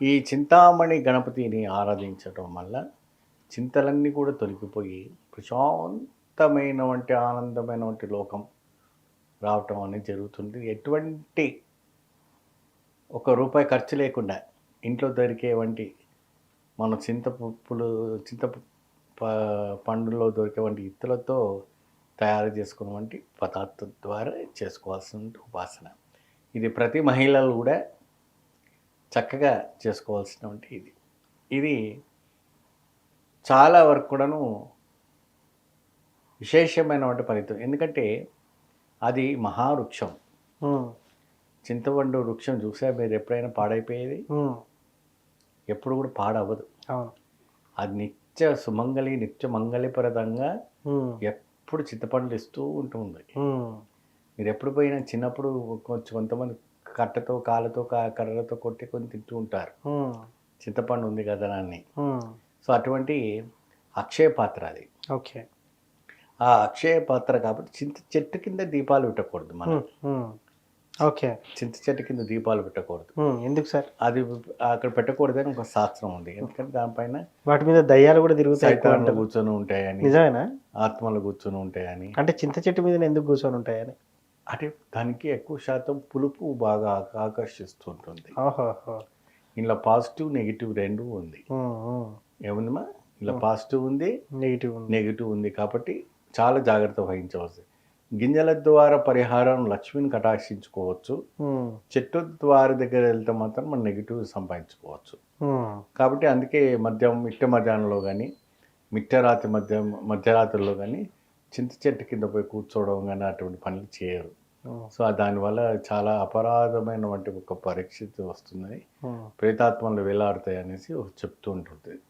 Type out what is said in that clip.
ఈ చింతామణి గణపతిని ఆరాధించడం వల్ల చింతలన్నీ కూడా తొలగిపోయి ప్రశాంతమైనటువంటి ఆనందమైనటువంటి లోకం రావటం అనేది జరుగుతుంది. ఎటువంటి ఒక రూపాయి ఖర్చు లేకుండా ఇంట్లో దొరికేవంటి మన చింతపప్పులు చింత పండులో పండులో దొరికేవంటి ఇత్తులతో తయారు చేసుకున్నటువంటి పదార్థం ద్వారా చేసుకోవాల్సిన ఉపాసన. ఇది ప్రతి మహిళలు కూడా చక్కగా చేసుకోవాల్సినటువంటి ఇది. ఇది చాలా వరకు కూడాను విశేషమైనటువంటి ఫలితం. ఎందుకంటే అది మహావృక్షం. చింతపండు వృక్షం చూసా మీరు ఎప్పుడైనా పాడైపోయేది? ఎప్పుడు కూడా పాడవదు అది నిత్య సుమంగళి నిత్య మంగళిప్రదంగా ఎప్పుడు చింతపండులు ఇస్తూ ఉంటుంది మీరు ఎప్పుడు పోయినా చిన్నప్పుడు కొంచెం కొంతమంది కట్టతో కాళ్ళతో కా- కర్రలతో కొట్టి కొని తింటూ ఉంటారు. చింతపండు ఉంది కదా అని సో అటువంటి అక్షయ పాత్ర అది. ఓకే. ఆ అక్షయ పాత్ర కాబట్టి చింత చెట్టు కింద దీపాలు పెట్టకూడదు మనం. ఓకే. చింత చెట్టు కింద దీపాలు పెట్టకూడదు. ఎందుకు సార్? అది అక్కడ పెట్టకూడదని ఒక శాస్త్రం ఉంది. ఎందుకంటే దానిపైన వాటి మీద దయ్యాలు కూడా తిరుగుతాయి. కూర్చొని ఉంటాయని నిజమేనా? ఆత్మలు కూర్చొని ఉంటాయని. అంటే చింత చెట్టు మీద ఎందుకు కూర్చొని ఉంటాయని? అంటే దానికి ఎక్కువ శాతం పులుపు బాగా ఆకర్షిస్తుంటుంది. ఇలా పాజిటివ్ నెగిటివ్ రెండు ఉంది. ఏముందమ్మా? ఇలా పాజిటివ్ ఉంది నెగిటివ్ నెగిటివ్ ఉంది కాబట్టి చాలా జాగ్రత్త వహించవచ్చు గింజల ద్వారా పరిహారం లక్ష్మిని కటాక్షించుకోవచ్చు. చెట్టు ద్వారా దగ్గర వెళ్తే మాత్రం మనం నెగిటివ్ సంపాదించుకోవచ్చు. కాబట్టి అందుకే మధ్యం మిట్ట మధ్యాహ్నంలో కానీ మిట్టరాత్రి మధ్య మధ్యరాత్రిలో కానీ చింత చెట్టు కింద పోయి కూర్చోవడం కానీ అటువంటి పనులు చేయరు. సో దానివల్ల చాలా అపరాధమైనటువంటి ఒక పరిస్థితి వస్తుందని ఉమ్. ప్రేతాత్మలు వేలాడతాయి అనేసి చెప్తూ ఉంటుంది.